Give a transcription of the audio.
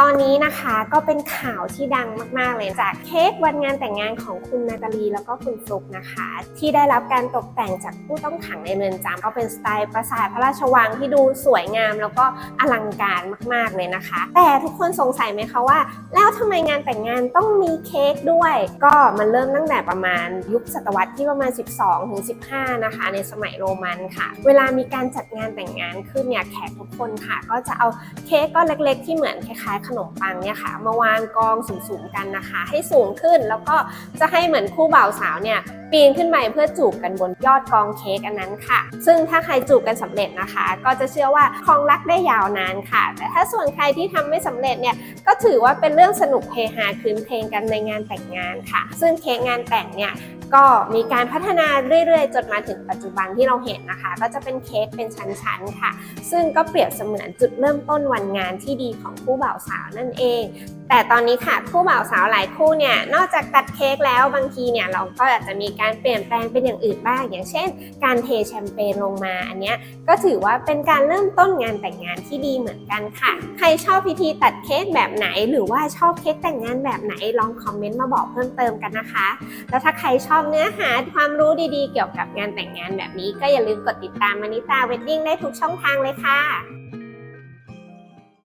ตอนนี้นะคะก็เป็นข่าวที่ดังมาก ๆ เลยจากเค้กวันงานแต่งงานของคุณนาตาลีแล้วก็คุณฟลุกนะคะ ที่ได้รับการตกแต่งจากผู้ต้องขังในเรือนจำก็เป็นสไตล์ปราสาทพระราชวังที่ดูสวยงาม แล้วก็อลังการมาก ๆ เลยนะคะ แต่ทุกคนสงสัยไหมคะว่า แล้วทำไมงานแต่งงานต้องมีเค้กด้วย ก็มันเริ่มตั้งแต่ประมาณยุคศตวรรษที่ประมาณ 12ถึง15 นะคะ ในสมัยโรมันค่ะ เวลามีการจัดงานแต่งงานขึ้นเนี่ยแขกทุกคนค่ะ ก็จะเอาเค้กก้อนเล็ก ๆ ที่เหมือนคล้ายๆขนมปังเนี่ยค่ะมาวางกองสูงๆกันนะคะ ให้สูงขึ้นแล้วก็จะให้เหมือนคู่บ่าวสาวเนี่ย ปีนขึ้นไปเพื่อจูบกันบนยอดกองเค้กอันนั้นค่ะ ซึ่งถ้าใครจูบกันสำเร็จนะคะ ก็จะเชื่อว่าครองรักได้ยาวนานค่ะ แต่ถ้าส่วนใครที่ทำไม่สำเร็จเนี่ยก็ถือว่าเป็นเรื่องสนุกเฮฮาคืนเพลงกันในงานแต่งงานค่ะ ซึ่งเค้กงานแต่งเนี่ยก็มีการพัฒนาเรื่อยๆ จนมาถึงปัจจุบันที่เราเห็นนะคะ ก็จะเป็นเค้กเป็นชั้นๆค่ะ ซึ่งก็เปรียบเสมือนจุดเริ่มต้นวันงานที่ดีของคู่บ่าวสาวนั่นเองแต่ตอนนี้ค่ะคู่บ่าวสาวหลายคู่เนี่ยนอกจากตัดเค้กแล้วบางทีเนี่ยเราก็อาจจะมีการเปลี่ยนแปลงเป็นอย่างอื่นบ้าง อย่างเช่น การเทแชมเปญลงมาอันเนี้ยก็ถือว่าเป็นการเริ่มต้นงานแต่งงานที่ดีเหมือนกันค่ะ ใครชอบพิธีตัดเค้กแบบไหน หรือว่าชอบเค้กแต่งงานแบบไหนลองคอมเมนต์มาบอกเพิ่มเติมกันนะคะ แล้วถ้าใครชอบเนื้อหาความรู้ดีๆ เกี่ยวกับงานแต่งงานแบบนี้ ก็อย่าลืมกดติดตามมานิตาเวดดิ้งได้ทุกช่องทางเลยค่ะ